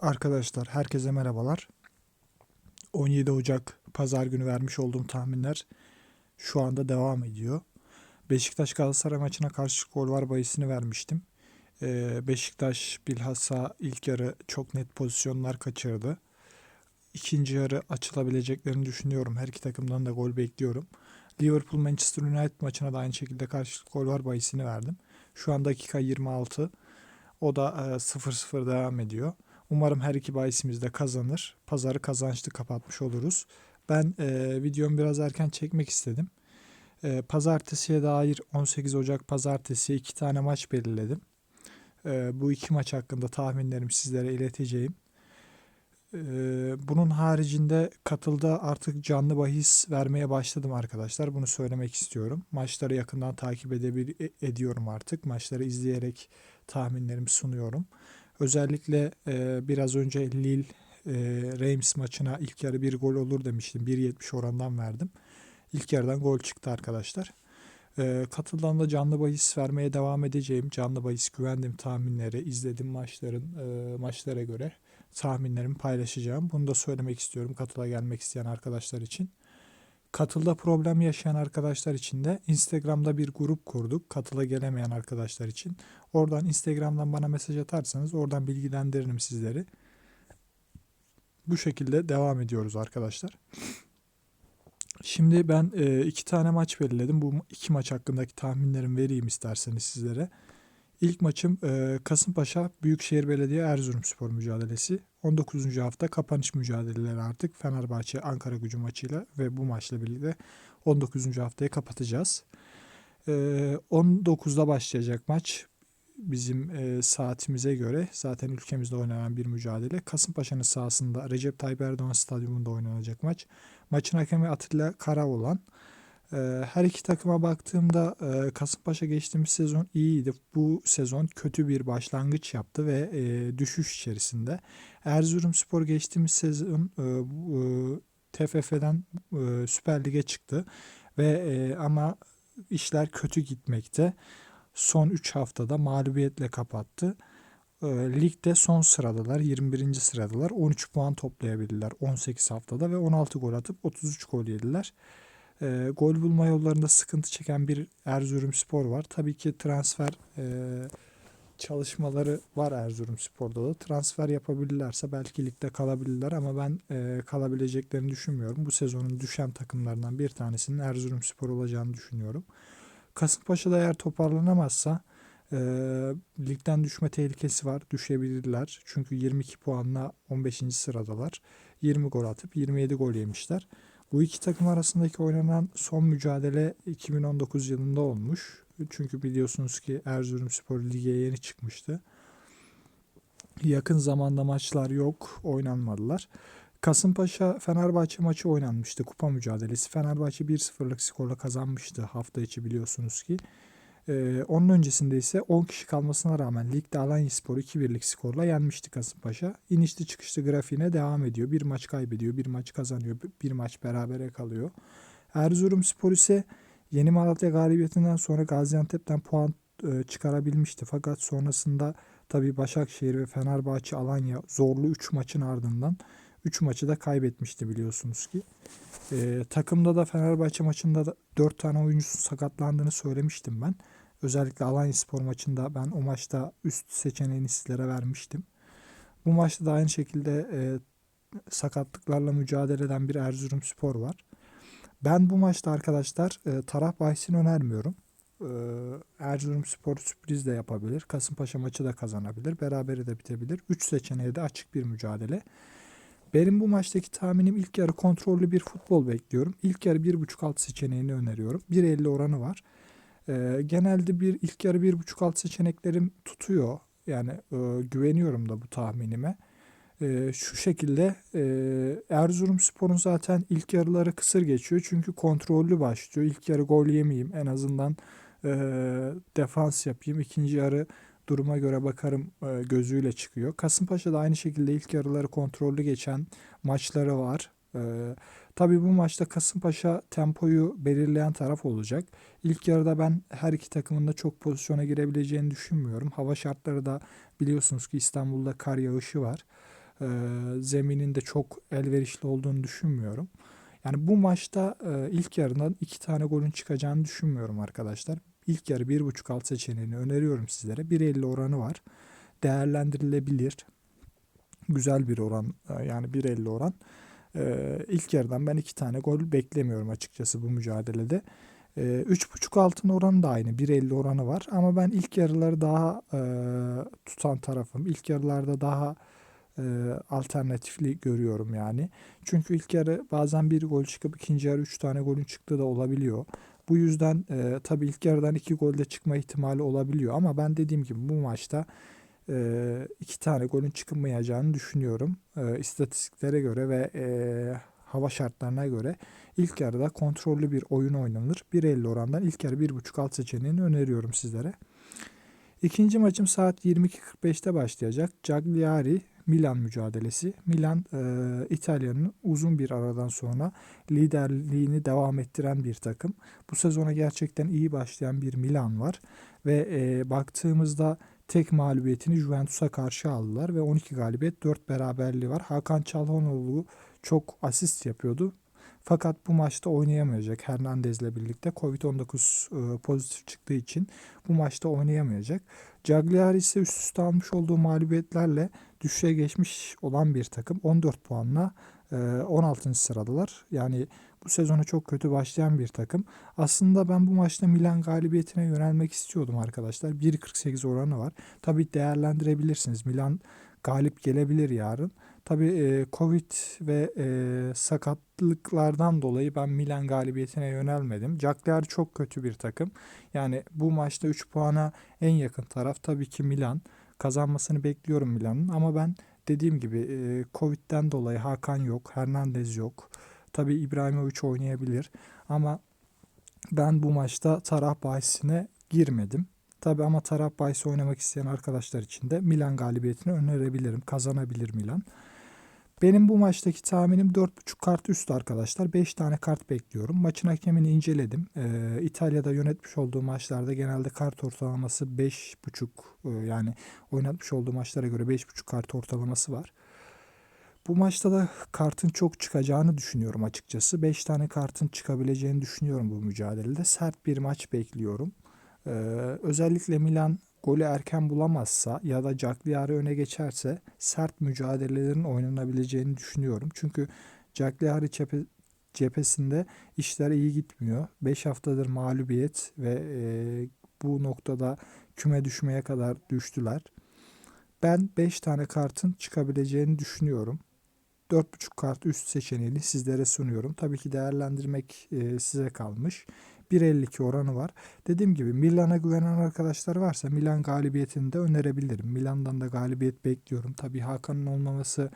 Arkadaşlar herkese merhabalar. 17 Ocak pazar günü vermiş olduğum tahminler şu anda devam ediyor. Beşiktaş Galatasaray maçına karşı gol var bahisini vermiştim. Ee, Beşiktaş bilhassa ilk yarı çok net pozisyonlar kaçırdı. İkinci yarı açılabileceklerini düşünüyorum. Her iki takımdan da gol bekliyorum. Liverpool Manchester United maçına da aynı şekilde karşılık gol var bahisini verdim. Şu an dakika 26. O da e, 0-0 devam ediyor. Umarım her iki bahisimiz de kazanır. Pazarı kazançlı kapatmış oluruz. Ben e, videomu biraz erken çekmek istedim. E, pazartesiye dair 18 Ocak pazartesi iki tane maç belirledim. E, bu iki maç hakkında tahminlerimi sizlere ileteceğim. E, bunun haricinde katılda artık canlı bahis vermeye başladım arkadaşlar. Bunu söylemek istiyorum. Maçları yakından takip edebil ediyorum artık. Maçları izleyerek tahminlerimi sunuyorum. Özellikle e, biraz önce Lille e, Reims maçına ilk yarı bir gol olur demiştim. 1.70 orandan verdim. İlk yarıdan gol çıktı arkadaşlar. E, katıldan da canlı bahis vermeye devam edeceğim. Canlı bahis güvendim tahminleri, izledim maçların e, maçlara göre tahminlerimi paylaşacağım. Bunu da söylemek istiyorum katıla gelmek isteyen arkadaşlar için. Katılda problem yaşayan arkadaşlar için de Instagram'da bir grup kurduk. Katıla gelemeyen arkadaşlar için. Oradan Instagram'dan bana mesaj atarsanız oradan bilgilendiririm sizleri. Bu şekilde devam ediyoruz arkadaşlar. Şimdi ben e, iki tane maç belirledim. Bu iki maç hakkındaki tahminlerimi vereyim isterseniz sizlere. İlk maçım e, Kasımpaşa Büyükşehir Belediye Erzurumspor mücadelesi. 19. hafta kapanış mücadeleleri artık Fenerbahçe Ankara gücü maçıyla ve bu maçla birlikte 19. haftayı kapatacağız. E, 19'da başlayacak maç bizim e, saatimize göre zaten ülkemizde oynanan bir mücadele. Kasımpaşa'nın sahasında Recep Tayyip Erdoğan Stadyumunda oynanacak maç. Maçın hakemi Atilla Karaoğlan. Ee, her iki takıma baktığımda e, Kasımpaşa geçtiğimiz sezon iyiydi. Bu sezon kötü bir başlangıç yaptı ve e, düşüş içerisinde. Erzurumspor geçtiğimiz sezon e, TFF'den Süper Lig'e çıktı ve ama işler kötü gitmekte. Son 3 haftada mağlubiyetle kapattı. Ligde son sıradalar, 21. sıradalar. 13 puan toplayabildiler 18 haftada ve 16 gol atıp 33 gol yediler e, gol bulma yollarında sıkıntı çeken bir Erzurumspor var. Tabii ki transfer e, çalışmaları var Erzurumspor'da da. Transfer yapabilirlerse belki ligde kalabilirler ama ben e, kalabileceklerini düşünmüyorum. Bu sezonun düşen takımlarından bir tanesinin Erzurumspor olacağını düşünüyorum. Kasımpaşa'da eğer toparlanamazsa e, ligden düşme tehlikesi var. Düşebilirler. Çünkü 22 puanla 15. sıradalar. 20 gol atıp 27 gol yemişler. Bu iki takım arasındaki oynanan son mücadele 2019 yılında olmuş. Çünkü biliyorsunuz ki Erzurumspor lige yeni çıkmıştı. Yakın zamanda maçlar yok, oynanmadılar. Kasımpaşa Fenerbahçe maçı oynanmıştı. Kupa mücadelesi. Fenerbahçe 1-0'lık skorla kazanmıştı hafta içi biliyorsunuz ki. Ee, onun öncesinde ise 10 kişi kalmasına rağmen ligde Alanyaspor'u 2-1'lik skorla yenmişti Kasımpaşa. İnişli çıkışlı grafiğine devam ediyor. Bir maç kaybediyor, bir maç kazanıyor, bir maç berabere kalıyor. Erzurumspor ise Yeni Malatya galibiyetinden sonra Gaziantep'ten puan e, çıkarabilmişti. Fakat sonrasında tabii Başakşehir ve Fenerbahçe Alanya zorlu 3 maçın ardından 3 maçı da kaybetmişti biliyorsunuz ki. Ee, takımda da Fenerbahçe maçında da 4 tane oyuncusu sakatlandığını söylemiştim ben. Özellikle Alanya Spor maçında ben o maçta üst seçeneğini sizlere vermiştim. Bu maçta da aynı şekilde e, sakatlıklarla mücadele eden bir Erzurum Spor var. Ben bu maçta arkadaşlar e, taraf bahisini önermiyorum. E, Erzurum Spor sürpriz de yapabilir. Kasımpaşa maçı da kazanabilir. Berabere de bitebilir. 3 seçeneği de açık bir mücadele. Benim bu maçtaki tahminim ilk yarı kontrollü bir futbol bekliyorum. İlk yarı 1.5 alt seçeneğini öneriyorum. 1.50 oranı var. Ee, genelde bir ilk yarı 1.5 alt seçeneklerim tutuyor. Yani e, güveniyorum da bu tahminime. E, şu şekilde e, Erzurumspor'un zaten ilk yarıları kısır geçiyor. Çünkü kontrollü başlıyor. İlk yarı gol yemeyeyim. En azından e, defans yapayım. İkinci yarı duruma göre bakarım e, gözüyle çıkıyor. Kasımpaşa da aynı şekilde ilk yarıları kontrollü geçen maçları var. E, tabii bu maçta Kasımpaşa tempoyu belirleyen taraf olacak. İlk yarıda ben her iki takımın da çok pozisyona girebileceğini düşünmüyorum. Hava şartları da biliyorsunuz ki İstanbul'da kar yağışı var. e, zeminin de çok elverişli olduğunu düşünmüyorum. Yani bu maçta e, ilk yarıdan iki tane golün çıkacağını düşünmüyorum arkadaşlar. İlk yarı 1.5 alt seçeneğini öneriyorum sizlere. 1.50 oranı var. Değerlendirilebilir. Güzel bir oran yani 1.50 oran. E, ilk yarıdan ben iki tane gol beklemiyorum açıkçası bu mücadelede. E, 3.5 altın oranı da aynı 1.50 oranı var. Ama ben ilk yarıları daha e, tutan tarafım. İlk yarılarda daha e, alternatifli görüyorum yani. Çünkü ilk yarı bazen bir gol çıkıp ikinci yarı üç tane golün çıktığı da olabiliyor. Bu yüzden e, tabii ilk yarıdan iki golde çıkma ihtimali olabiliyor ama ben dediğim gibi bu maçta e, iki tane golün çıkmayacağını düşünüyorum. E, istatistiklere göre ve e, hava şartlarına göre ilk yarıda kontrollü bir oyun oynanır. 1.50 orandan ilk yarı 1.5 alt seçeneğini öneriyorum sizlere. İkinci maçım saat 22.45'te başlayacak. Cagliari Milan mücadelesi. Milan e, İtalya'nın uzun bir aradan sonra liderliğini devam ettiren bir takım. Bu sezona gerçekten iyi başlayan bir Milan var ve e, baktığımızda tek mağlubiyetini Juventus'a karşı aldılar ve 12 galibiyet 4 beraberliği var. Hakan Çalhanoğlu çok asist yapıyordu. Fakat bu maçta oynayamayacak Hernandez'le birlikte Covid-19 e, pozitif çıktığı için bu maçta oynayamayacak. Cagliari ise üst üste almış olduğu mağlubiyetlerle düşüşe geçmiş olan bir takım. 14 puanla 16. sıradalar. Yani bu sezona çok kötü başlayan bir takım. Aslında ben bu maçta Milan galibiyetine yönelmek istiyordum arkadaşlar. 1.48 oranı var. Tabii değerlendirebilirsiniz. Milan galip gelebilir yarın. Tabii e, Covid ve e, sakatlıklardan dolayı ben Milan galibiyetine yönelmedim. Cagliari çok kötü bir takım. Yani bu maçta 3 puana en yakın taraf tabii ki Milan. Kazanmasını bekliyorum Milan'ın ama ben dediğim gibi Covid'den dolayı Hakan yok, Hernandez yok. Tabii İbrahimovic oynayabilir ama ben bu maçta taraf bahisine girmedim. Tabi ama taraf bahisi oynamak isteyen arkadaşlar için de Milan galibiyetini önerebilirim. Kazanabilir Milan. Benim bu maçtaki tahminim 4.5 kart üstü arkadaşlar. 5 tane kart bekliyorum. Maçın hakemini inceledim. Ee, İtalya'da yönetmiş olduğu maçlarda genelde kart ortalaması 5.5 e, yani oynatmış olduğu maçlara göre 5.5 kart ortalaması var. Bu maçta da kartın çok çıkacağını düşünüyorum açıkçası. 5 tane kartın çıkabileceğini düşünüyorum bu mücadelede. Sert bir maç bekliyorum. Ee, özellikle Milan golü erken bulamazsa ya da Cagliari öne geçerse sert mücadelelerin oynanabileceğini düşünüyorum. Çünkü Cagliari cephe, cephesinde işler iyi gitmiyor. 5 haftadır mağlubiyet ve e, bu noktada küme düşmeye kadar düştüler. Ben 5 tane kartın çıkabileceğini düşünüyorum. 4.5 kart üst seçeneğini sizlere sunuyorum. Tabii ki değerlendirmek e, size kalmış. 1.52 oranı var. Dediğim gibi Milan'a güvenen arkadaşlar varsa Milan galibiyetini de önerebilirim. Milan'dan da galibiyet bekliyorum. Tabii Hakan'ın olmaması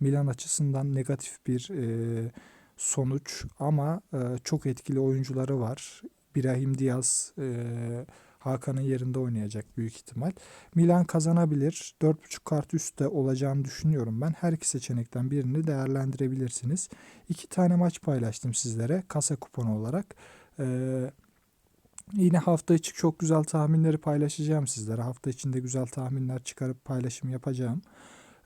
Milan açısından negatif bir e, sonuç ama e, çok etkili oyuncuları var. Brahim Diaz e, Hakan'ın yerinde oynayacak büyük ihtimal. Milan kazanabilir. 4.5 kart üstte olacağını düşünüyorum ben. Her iki seçenekten birini değerlendirebilirsiniz. İki tane maç paylaştım sizlere kasa kuponu olarak. Ee, yine hafta içi çok güzel tahminleri paylaşacağım sizlere. Hafta içinde güzel tahminler çıkarıp paylaşım yapacağım.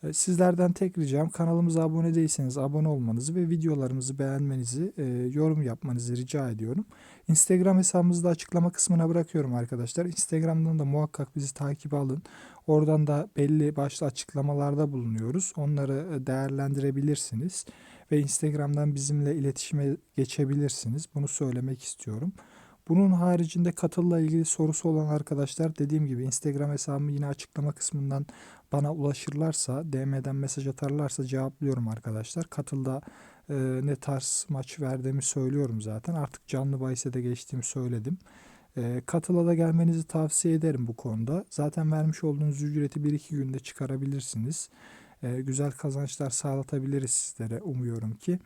Ee, sizlerden tek ricam kanalımıza abone değilseniz abone olmanızı ve videolarımızı beğenmenizi, e, yorum yapmanızı rica ediyorum. Instagram hesabımızı da açıklama kısmına bırakıyorum arkadaşlar. Instagram'dan da muhakkak bizi takip alın. Oradan da belli başlı açıklamalarda bulunuyoruz. Onları e, değerlendirebilirsiniz ve Instagram'dan bizimle iletişime geçebilirsiniz. Bunu söylemek istiyorum. Bunun haricinde katılla ilgili sorusu olan arkadaşlar dediğim gibi Instagram hesabımı yine açıklama kısmından bana ulaşırlarsa, DM'den mesaj atarlarsa cevaplıyorum arkadaşlar. Katılda e, ne tarz maç verdiğimi söylüyorum zaten. Artık canlı bahise de geçtiğimi söyledim. E, katıla da gelmenizi tavsiye ederim bu konuda. Zaten vermiş olduğunuz ücreti 1-2 günde çıkarabilirsiniz. E, güzel kazançlar sağlatabiliriz sizlere umuyorum ki.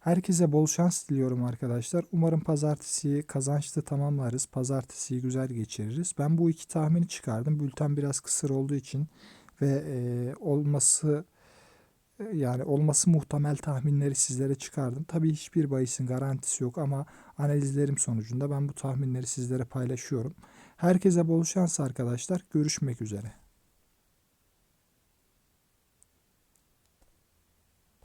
Herkese bol şans diliyorum arkadaşlar. Umarım pazartesiyi kazançlı tamamlarız. Pazartesiyi güzel geçiririz. Ben bu iki tahmini çıkardım. Bülten biraz kısır olduğu için ve e, olması yani olması muhtemel tahminleri sizlere çıkardım. Tabii hiçbir bahisin garantisi yok ama analizlerim sonucunda ben bu tahminleri sizlere paylaşıyorum. Herkese bol şans arkadaşlar. Görüşmek üzere.